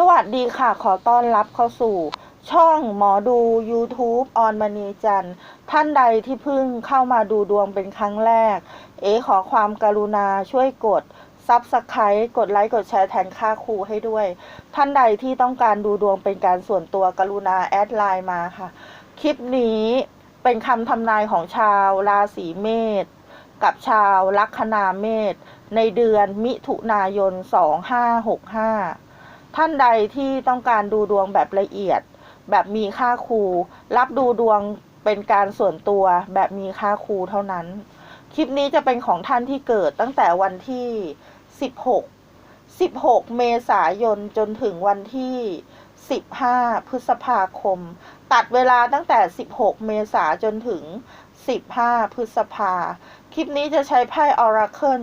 สวัสดีค่ะ ขอต้อนรับเข้าสู่ ช่องหมอดู YouTube ออนมณีจันทร์ท่านใดที่เพิ่งเข้ามาดูดวงเป็นครั้งแรก เอ๋ขอความกรุณาช่วยกด Subscribe กดไลค์ กดแชร์แทนค่าครูให้ด้วย ท่านใดที่ต้องการดูดวงเป็นการส่วนตัวกรุณาแอดไลน์มาค่ะ คลิปนี้เป็นคำทำนายของชาวราศีเมษกับชาวลัคนาเมษในเดือนมิถุนายน 2565 ท่านใดที่ต้องการดูดวงแบบละเอียด แบบมีค่าครู รับดูดวงเป็นการส่วนตัวแบบมีค่าครูเท่านั้น คลิปนี้จะเป็นของท่านที่เกิดตั้งแต่วันที่ 16 16 เมษายนจนถึงวันที่ 15 พฤษภาคม ตัดเวลาตั้งแต่ 16 เมษาจนถึง 15 พฤษภา คลิปนี้จะใช้ไพ่ออราเคิล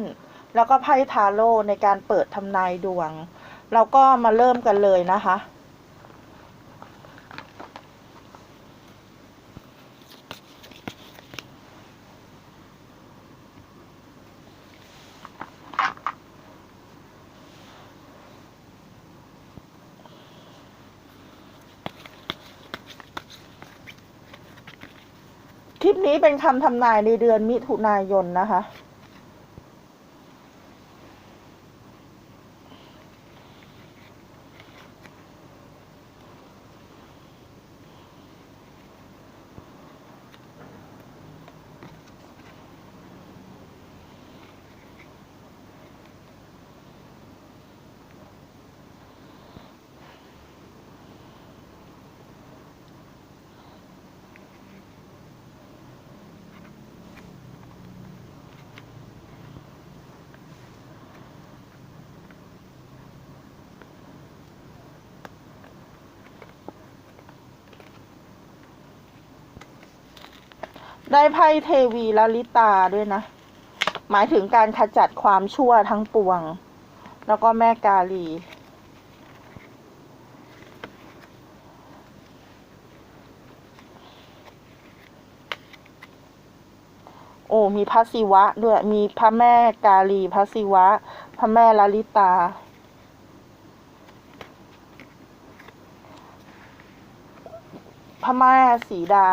แล้วก็ไพ่ทาโร่ในการเปิดทำนายดวง เราก็มาเริ่มกันเลยนะคะ คลิปนี้เป็นคำทำนายในเดือนมิถุนายนนะคะ ได้ไพ่เทวีลลิตาด้วยนะ หมายถึงการขจัดความชั่วทั้งปวง แล้วก็แม่กาลี โอ้ มีพระศิวะด้วย มีพระแม่กาลีพระศิวะ พระแม่ลลิตาพระแม่สีดา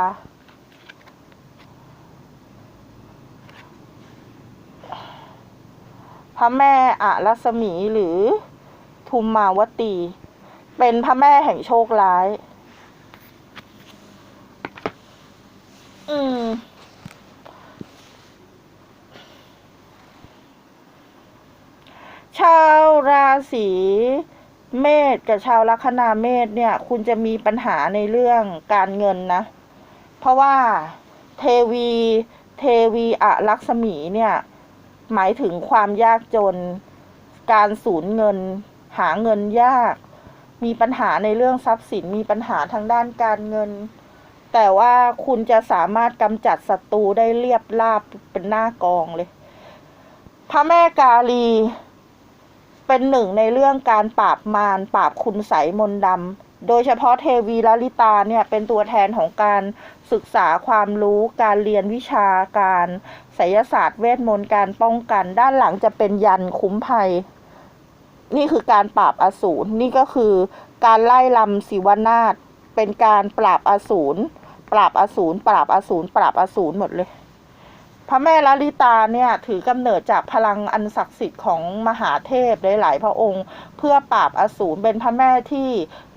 ระแม่อรัศมีหรือทุมมาวตี เป็นพระแม่แห่งโชคร้าย อืม ชาวราศีเมษกับชาวลัคนาเมษเนี่ย คุณจะมีปัญหาในเรื่องการเงินนะ เพราะว่าเทวี เทวีอะลักษมีเนี่ย หมายถึงความยากจน การสูญเงิน หาเงินยาก มีปัญหาในเรื่องทรัพย์สิน มีปัญหาทางด้านการเงิน แต่ว่าคุณจะสามารถกำจัดศัตรูได้เรียบราบเป็นหน้ากองเลย พระแม่กาลี เป็นหนึ่งในเรื่องการปราบมารปราบคุณไสมนดำโดยเฉพาะเทวีลลิตาเนี่ยเป็นตัวแทนของการ ศึกษาความรู้การเรียนวิชาการไสยศาสตร์เวทมนต์การป้องกัน ด้านหลังจะเป็นยันคุ้มภัย นี่คือการปราบอสูรนี่ก็คือการไล่ลำศิวนาฏเป็นการปราบอสูรปราบอสูรปราบอสูรปราบอสูรหมดเลย ระแม่ลลิตาเนี่ยถือกำเนิดจากพลังอันศักดิ์สิทธิ์ของมหาเทพหลายๆพระองค์ เพื่อปราบอสูรเป็นพระแม่ที่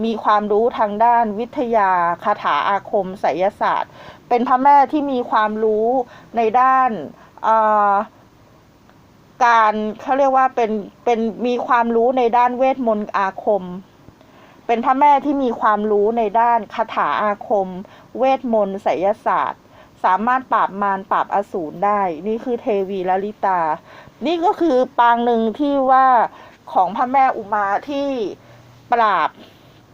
มีความรู้ทางด้านวิทยาคาถาอาคมไสยศาสตร์ เป็นพระแม่ที่มีความรู้ในด้านการเขาเรียกว่าเป็นเป็นมีความรู้ในด้านเวทมนต์อาคม เป็นพระแม่ที่มีความรู้ในด้านคาถาอาคม เวทมนต์ไสยศาสตร์ สามารถปราบมารปราบอสูรได้ นี่คือเทวีลลิตา นี่ก็คือปางหนึ่งที่ว่าของพระแม่อุมาที่ปราบ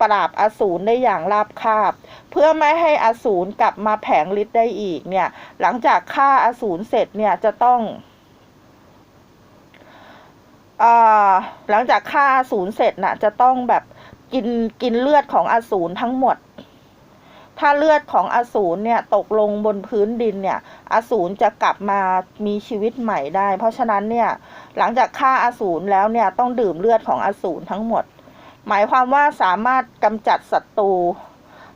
ปราบอสูรได้อย่างราบคาบ เพื่อไม่ให้อสูรกลับมาแผงฤทธิ์ได้อีกเนี่ย หลังจากฆ่าอสูรเสร็จเนี่ยจะต้องอหลังจากฆ่าอสูรเสร็จน่ะจะต้องแบบกินกินเลือดของอสูรทั้งหมด ถ้าเลือดของอสูรเนี่ยตกลงบนพื้นดินเนี่ยอสูรจะกลับมามีชีวิตใหม่ได้ เพราะฉะนั้นเนี่ยหลังจากฆ่าอสูรแล้วเนี่ยต้องดื่มเลือดของอสูรทั้งหมด หมายความว่าสามารถกำจัดศัตรู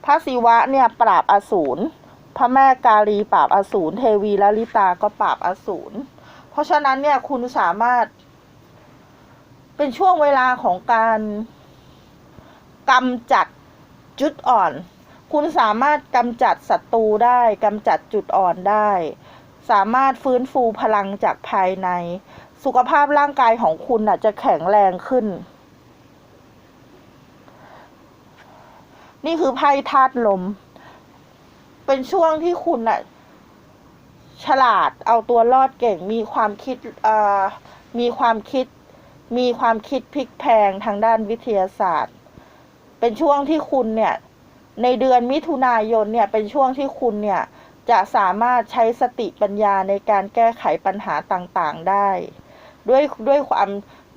พระศิวะเนี่ยปราบอสูรพระแม่กาลีปราบอสูรเทวีลลิตาก็ปราบอสูรเพราะฉะนั้นเนี่ยคุณสามารถ เป็นช่วงเวลาของการกำจัดจุดอ่อน คุณสามารถกำจัดศัตรูได้กำจัดจุดอ่อนได้ สามารถฟื้นฟูพลังจากภายใน สุขภาพร่างกายของคุณน่ะจะแข็งแรงขึ้น นี่คือไพ่ธาตุลม เป็นช่วงที่คุณน่ะฉลาดเอาตัวรอดเก่งมีความคิดมีความคิด มีความคิดพลิกแพงทางด้านวิทยาศาสตร์ เป็นช่วงที่คุณเนี่ย ในเดือนมิถุนายนเนี่ยเป็นช่วงที่คุณเนี่ยจะสามารถใช้สติปัญญาในการแก้ไขปัญหาต่างๆได้ ด้วยด้วยความ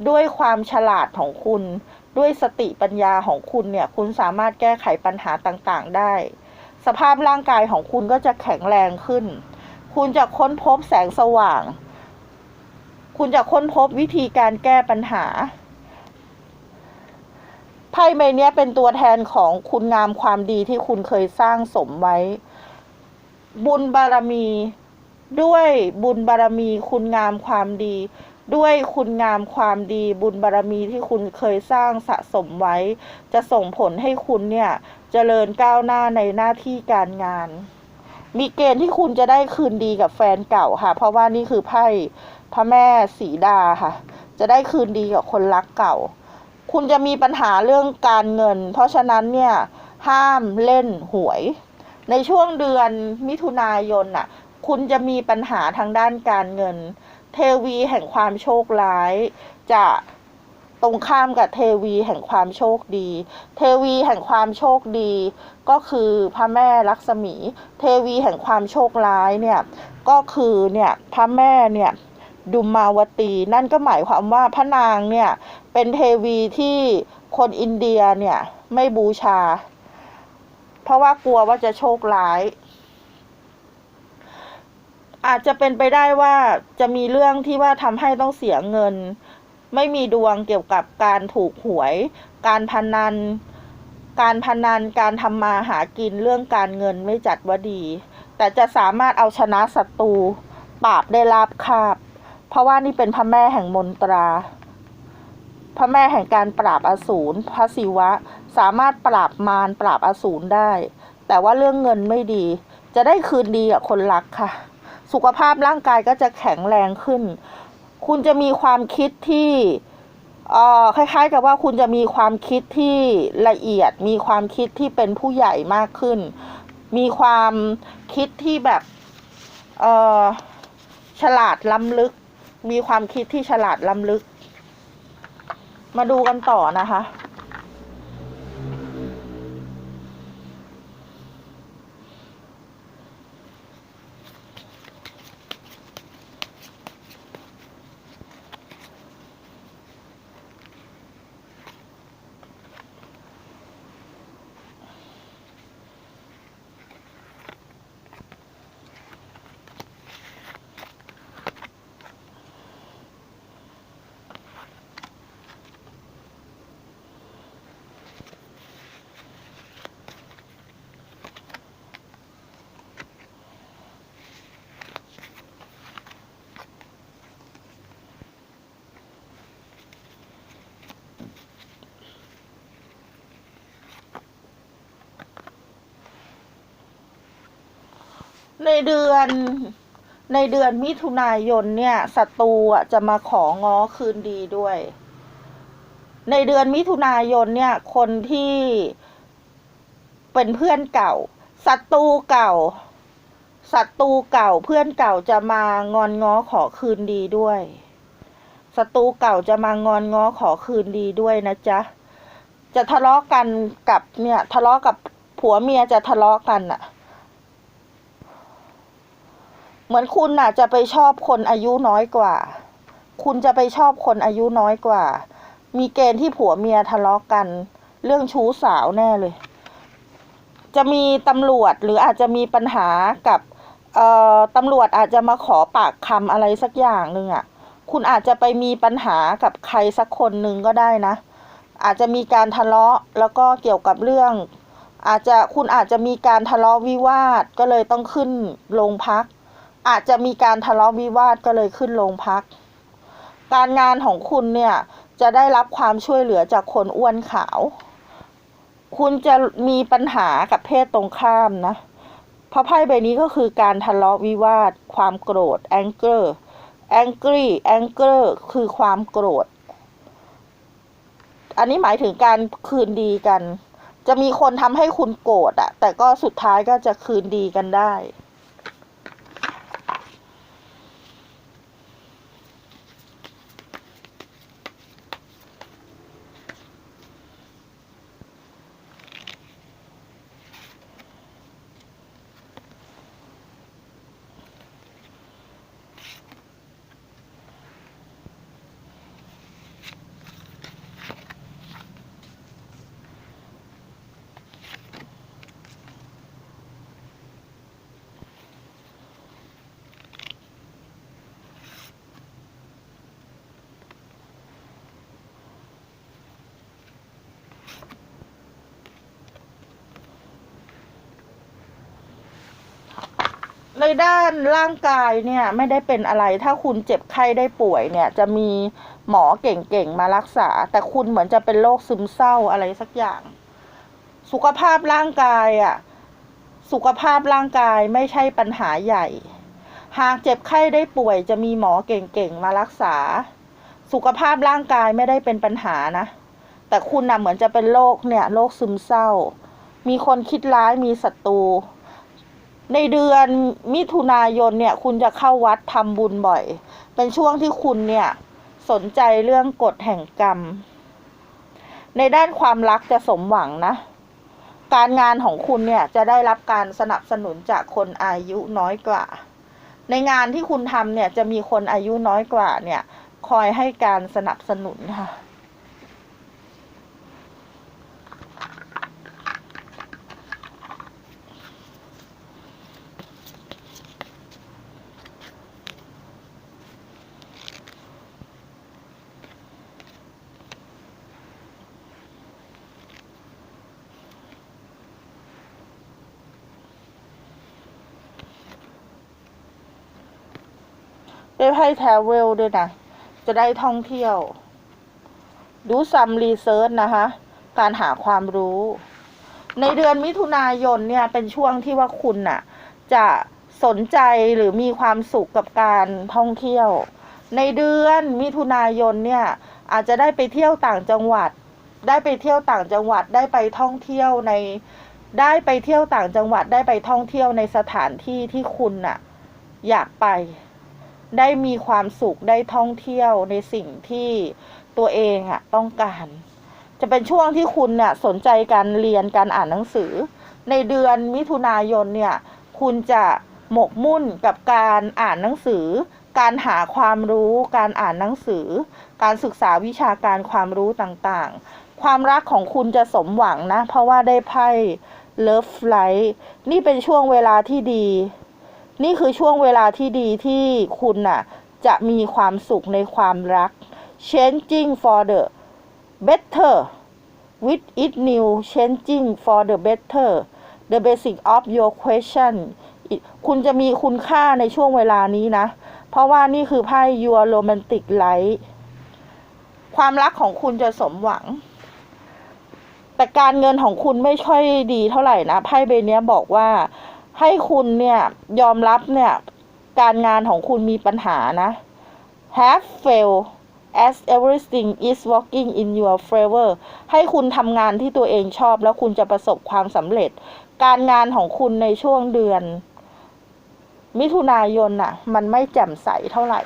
ด้วยความฉลาดของคุณ ด้วยสติปัญญาของคุณเนี่ยคุณสามารถแก้ไขปัญหาต่างๆได้ สภาพร่างกายของคุณก็จะแข็งแรงขึ้น คุณจะค้นพบแสงสว่าง คุณจะค้นพบวิธีการแก้ปัญหา ไพ่ใบนี้เป็นตัวแทนของคุณงามความดีที่คุณเคยสร้างสมไว้ บุญบารมี ด้วยบุญบารมี คุณงามความดี ด้วยคุณงามความดี บุญบารมีที่คุณเคยสร้างสะสมไว้ จะส่งผลให้คุณเนี่ยจเจริญก้าวหน้าในหน้าที่การงาน มีเกณฑ์ที่คุณจะได้คืนดีกับแฟนเก่าค่ะ เพราะว่านี่คือไพ่พระแม่สีดาค่ะ จะได้คืนดีกับคนรักเก่า คุณจะมีปัญหาเรื่องการเงิน เพราะฉะนั้นเนี่ยห้ามเล่นหวย ในช่วงเดือนมิถุนายนน่ะ คุณจะมีปัญหาทางด้านการเงิน เทวีแห่งความโชคร้าย จะตรงข้ามกับเทวีแห่งความโชคดี เทวีแห่งความโชคดี ก็คือพระแม่ลักษมี เทวีแห่งความโชคร้ายเนี่ย ก็คือเนี่ยพระแม่เนี่ย ดุมมาวตี นั่นก็หมายความว่าพระนางเนี่ยเป็นเทวีที่คนอินเดียเนี่ยไม่บูชา เพราะว่ากลัวว่าจะโชคร้าย อาจจะเป็นไปได้ว่าจะมีเรื่องที่ว่าทำให้ต้องเสียเงิน ไม่มีดวงเกี่ยวกับการถูกหวย การพนัน การพนันการทำมาหากินเรื่องการเงินไม่จัดว่าดี แต่จะสามารถเอาชนะศัตรูปราบได้ราบคาบ เพราะว่านี่เป็นพระแม่แห่งมนตรา พระแม่แห่งการปราบอสูรพระศิวะ สามารถปราบมารปราบอสูรได้ แต่ว่าเรื่องเงินไม่ดี จะได้คืนดีกับคนรักค่ะ สุขภาพร่างกายก็จะแข็งแรงขึ้น คุณจะมีความคิดที่เออคล้ายๆกับว่าคุณจะมีความคิดที่ละเอียด มีความคิดที่เป็นผู้ใหญ่มากขึ้น มีความคิดที่แบบเออฉลาดล้ำลึก มีความคิดที่ฉลาดล้ำลึก มาดูกันต่อนะคะ ในเดือนในเดือนมิถุนายนเนี่ยศัตรูอะจะมาของ้อคืนดีด้วย ในเดือนมิถุนายนเนี่ย คนที่เป็นเพื่อนเก่าศัตรูเก่าศัตรูเก่าเพื่อนเก่าจะมางอนง้อขอคืนดีด้วยศัตรูเก่าจะมางอนง้อขอคืนดีด้วยนะจ๊ะจะทะเลาะกันกับเนี่ย ทะเลาะกับผัวเมียจะทะเลาะกันอะ เหมือนคุณน่ะจะไปชอบคนอายุน้อยกว่า คุณจะไปชอบคนอายุน้อยกว่า มีเกณฑ์ที่ผัวเมียทะเลาะกัน เรื่องชู้สาวแน่เลย จะมีตำรวจหรืออาจจะมีปัญหากับเอ่อตำรวจอาจจะมาขอปากคำอะไรสักอย่างหนึ่งอะ คุณอาจจะไปมีปัญหากับใครสักคนหนึ่งก็ได้นะ อาจจะมีการทะเลาะแล้วก็เกี่ยวกับเรื่อง อาจจะคุณอาจจะมีการทะเลาะวิวาทก็เลยต้องขึ้นโรงพัก อาจจะมีการทะเลาะวิวาทก็เลยขึ้นโรงพัก การงานของคุณเนี่ยจะได้รับความช่วยเหลือจากคนอ้วนขาว คุณจะมีปัญหากับเพศตรงข้ามนะเพราะไพ่ใบนี้ก็คือการทะเลาะวิวาท ความโกรธ anger angry anger คือความโกรธ อันนี้หมายถึงการคืนดีกัน จะมีคนทำให้คุณโกรธอะแต่ก็สุดท้ายก็จะคืนดีกันได้ ในด้านร่างกายเนี่ยไม่ได้เป็นอะไร ถ้าคุณเจ็บไข้ได้ป่วยเนี่ย จะมีหมอเก่งๆมารักษา แต่คุณเหมือนจะเป็นโรคซึมเศร้าอะไรสักอย่าง สุขภาพร่างกายอะ่ะสุขภาพร่างกายไม่ใช่ปัญหาใหญ่ หากเจ็บไข้ได้ป่วย จะมีหมอเก่งๆมารักษา สุขภาพร่างกายไม่ได้เป็นปัญหานะ แต่คุณน่ะเหมือนจะเป็นโรคเนี่ยโรคซึมเศร้า มีคนคิดร้ายมีศัตรู ในเดือนมิถุนายนเนี่ย คุณจะเข้าวัดทำบุญบ่อย เป็นช่วงที่คุณเนี่ย สนใจเรื่องกฎแห่งกรรม ในด้านความรักจะสมหวังนะ การงานของคุณเนี่ยจะได้รับการสนับสนุนจากคนอายุน้อยกว่า ในงานที่คุณทำเนี่ยจะมีคนอายุน้อยกว่าเนี่ย คอยให้การสนับสนุนค่ะ ได้แทเวลด้วยนะ จะได้ท่องเที่ยว ดูซัมรีเซิร์ชนะคะ การหาความรู้ ในเดือนมิถุนายนเนี่ยเป็นช่วงที่ว่าคุณน่ะ จะสนใจหรือมีความสุขกับการท่องเที่ยว ในเดือนมิถุนายนเนี่ย อาจจะได้ไปเที่ยวต่างจังหวัด ได้ไปเที่ยวต่างจังหวัดได้ไปท่องเที่ยวในได้ไปเที่ยวต่างจังหวัดได้ไปท่องเที่ยวในสถานที่ที่คุณน่ะ อยากไป ได้มีความสุขได้ท่องเที่ยวในสิ่งที่ตัวเองอะต้องการ จะเป็นช่วงที่คุณเนี่ยสนใจการเรียนการอ่านหนังสือ ในเดือนมิถุนายนเนี่ย คุณจะหมกมุ่นกับการอ่านหนังสือ การหาความรู้ การอ่านหนังสือ การศึกษาวิชาการความรู้ต่างๆ ความรักของคุณจะสมหวังนะ เพราะว่าได้ไพ่ Love Light นี่เป็นช่วงเวลาที่ดี นี่คือช่วงเวลาที่ดีที่คุณน่ะจะมีความสุขในความรัก changing for the better with it new changing for the better the basic of your question คุณจะมีคุณค่าในช่วงเวลานี้นะ เพราะว่านี่คือไพ่ your romantic light ความรักของคุณจะสมหวัง แต่การเงินของคุณไม่ค่อยดีเท่าไหร่นะ ไพ่ใบเนี้ยบอกว่า ให้คุณเนี่ยยอมรับเนี่ยการงานของคุณมีปัญหานะ have fail as everything is working in your favor ให้คุณทำงานที่ตัวเองชอบแล้วคุณจะประสบความสำเร็จ การงานของคุณในช่วงเดือน มิถุนายนน่ะ มันไม่แจ่มใสเท่าไหร่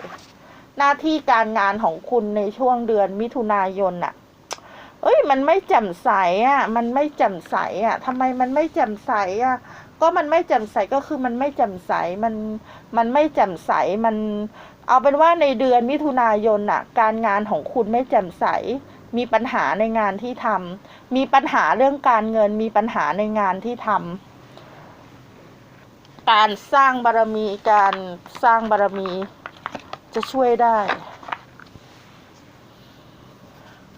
หน้าที่การงานของคุณในช่วงเดือนมิถุนายนน่ะ เอ้ย มันไม่แจ่มใสอะ มันไม่แจ่มใสอะทำไมมันไม่แจ่มใสอะ ก็มันไม่แจ่มใสก็คือมันไม่แจ่มใสมันมันไม่แจ่มใสมันเอาเป็นว่าในเดือนมิถุนายนน่ะ การงานของคุณไม่แจ่มใส มีปัญหาในงานที่ทำมีปัญหาเรื่องการเงินมีปัญหาในงานที่ทำการสร้างบารมีการสร้างบารมีจะช่วยได้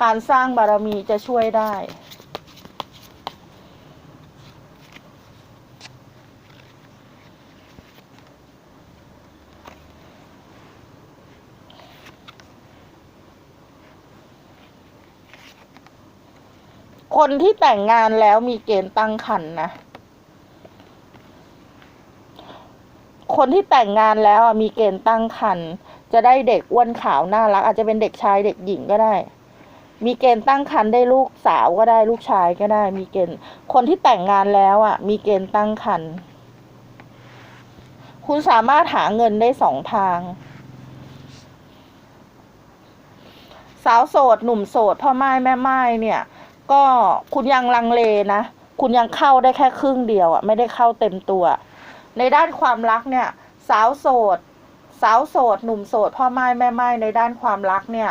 การสร้างบารมีจะช่วยได้ คนที่แต่งงานแล้วมีเกณฑ์ตั้งครรภ์นะ คนที่แต่งงานแล้วมีเกณฑ์ตั้งครรภ์จะได้เด็กอ้วนขาวน่ารัก อาจจะเป็นเด็กชายเด็กหญิงก็ได้ มีเกณฑ์ตั้งครรภ์ได้ลูกสาวก็ได้ลูกชายก็ได้ มีเกณฑ์คนที่แต่งงานแล้วอะ มีเกณฑ์ตั้งครรภ์คุณสามารถหาเงินได้สองทาง สาวโสด หนุ่มโสดพ่อไม้แม่ไม้เนี่ย ก็คุณยังลังเลนะ คุณยังเข้าได้แค่ครึ่งเดียวอะไม่ได้เข้าเต็มตัว ในด้านความรักเนี่ย สาวโสด สาวโสด หนุ่มโสด พ่อไม้แม่ไม้ในด้านความรักเนี่ย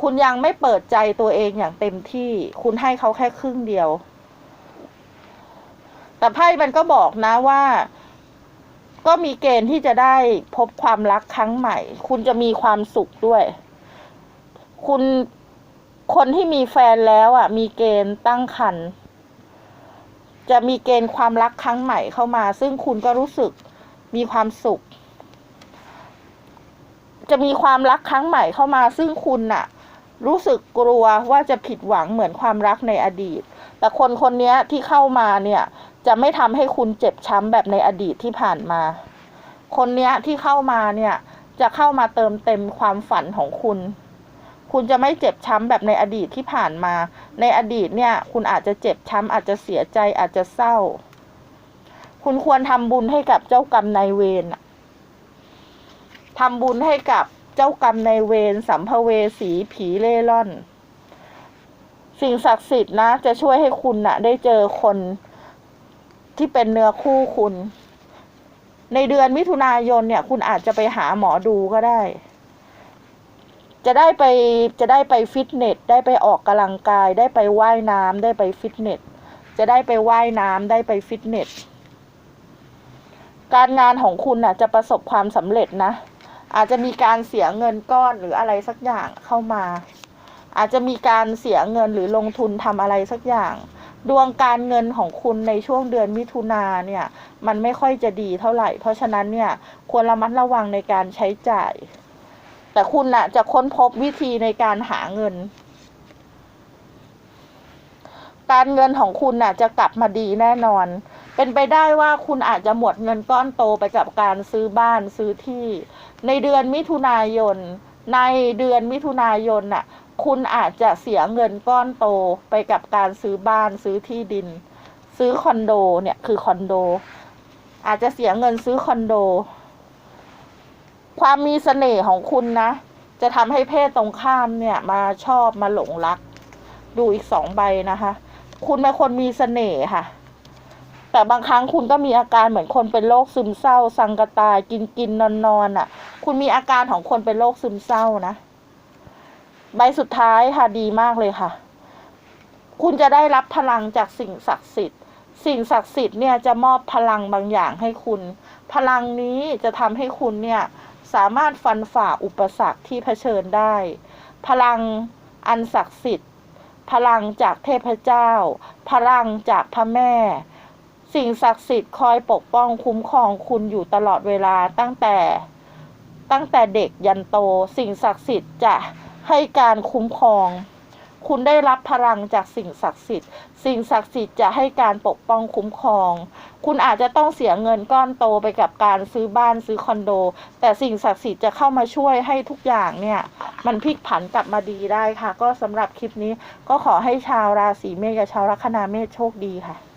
คุณยังไม่เปิดใจตัวเองอย่างเต็มที่ คุณให้เขาแค่ครึ่งเดียว แต่ไพ่มันก็บอกนะว่า ก็มีเกณฑ์ที่จะได้พบความรักครั้งใหม่ คุณจะมีความสุขด้วย คุณ คนที่มีแฟนแล้วอะ มีเกณฑ์ตั้งครรภ์จะมีเกณฑ์ความรักครั้งใหม่เข้ามา ซึ่งคุณก็รู้สึกมีความสุข จะมีความรักครั้งใหม่เข้ามา ซึ่งคุณน่ะ รู้สึกกลัวว่าจะผิดหวังเหมือนความรักในอดีต แต่คนคนนี้ที่เข้ามาเนี่ย จะไม่ทำให้คุณเจ็บช้ำแบบในอดีตที่ผ่านมา คนนี้ที่เข้ามาเนี่ย จะเข้ามาเติมเต็มความฝันของคุณ คุณจะไม่เจ็บช้ำแบบในอดีตที่ผ่านมา ในอดีตเนี่ย คุณอาจจะเจ็บช้ำอาจจะเสียใจอาจจะเศร้า คุณควรทำบุญให้กับเจ้ากรรมนายเวรทำบุญให้กับเจ้ากรรมนายเวรสัมภเวสีผีเล่ร่อน สิ่งศักดิ์สิทธิ์นะ จะช่วยให้คุณน่ะ ได้เจอคนที่เป็นเนื้อคู่คุณ ในเดือนมิถุนายนเนี่ย คุณอาจจะไปหาหมอดูก็ได้ จะได้ไปจะได้ไปฟิตเนสได้ไปออกกำลังกาย ได้ไปว่ายน้ำได้ไปฟิตเนสจะได้ไปว่ายน้ำได้ไปฟิตเนสการงานของคุณน่ะจะประสบความสำเร็จนะ อาจจะมีการเสียเงินก้อนหรืออะไรสักอย่างเข้ามา อาจจะมีการเสียเงินหรือลงทุนทำอะไรสักอย่าง ดวงการเงินของคุณในช่วงเดือนมิถุนาเนี่ย มันไม่ค่อยจะดีเท่าไหร่ เพราะฉะนั้นเนี่ยควรระมัดระวังในการใช้จ่าย แต่คุณน่ะ จะค้นพบวิธีในการหาเงิน การเงินของคุณน่ะ จะกลับมาดีแน่นอน เป็นไปได้ว่าคุณอาจจะหมดเงินก้อนโตไปกับการซื้อบ้านซื้อที่ ในเดือนมิถุนายน ในเดือนมิถุนายนน่ะ คุณอาจจะเสียเงินก้อนโตไปกับการซื้อบ้านซื้อที่ดิน ซื้อคอนโดเนี่ยคือคอนโด อาจจะเสียเงินซื้อคอนโด ความมีเสน่ห์ของคุณนะ จะทำให้เพศตรงข้ามเนี่ย มาชอบมาหลงรัก ดูอีกสองใบนะคะ คุณเป็นคนมีเสน่ห์ค่ะ แต่บางครั้งคุณก็มีอาการเหมือนคนเป็นโรคซึมเศร้า สังกตายกินกินนอนนอนอะ คุณมีอาการของคนเป็นโรคซึมเศร้านะ ใบสุดท้ายค่ะดีมากเลยค่ะ คุณจะได้รับพลังจากสิ่งศักดิ์สิทธิ์สิ่งศักดิ์สิทธิ์เนี่ยจะมอบพลังบางอย่างให้คุณ พลังนี้จะทำให้คุณเนี่ย สามารถฟันฝ่าอุปสรรคที่เผชิญได้ พลังอันศักดิ์สิทธิ์ พลังจากเทพเจ้า พลังจากพระแม่ สิ่งศักดิ์สิทธิ์คอยปกป้องคุ้มครองคุณอยู่ตลอดเวลาตั้งแต่ตั้งแต่เด็กยันโต สิ่งศักดิ์สิทธิ์จะให้การคุ้มครอง คุณได้รับพลังจากสิ่งศักดิ์สิทธิ์ สิ่งศักดิ์สิทธิ์จะให้การปกป้องคุ้มครอง คุณอาจจะต้องเสียเงินก้อนโตไปกับการซื้อบ้านซื้อคอนโด แต่สิ่งศักดิ์สิทธิ์จะเข้ามาช่วยให้ทุกอย่างเนี่ย มันพลิกผันกลับมาดีได้ค่ะ ก็สำหรับคลิปนี้ก็ขอให้ชาวราศีเมษกับชาวลัคนาเมษโชคดีค่ะ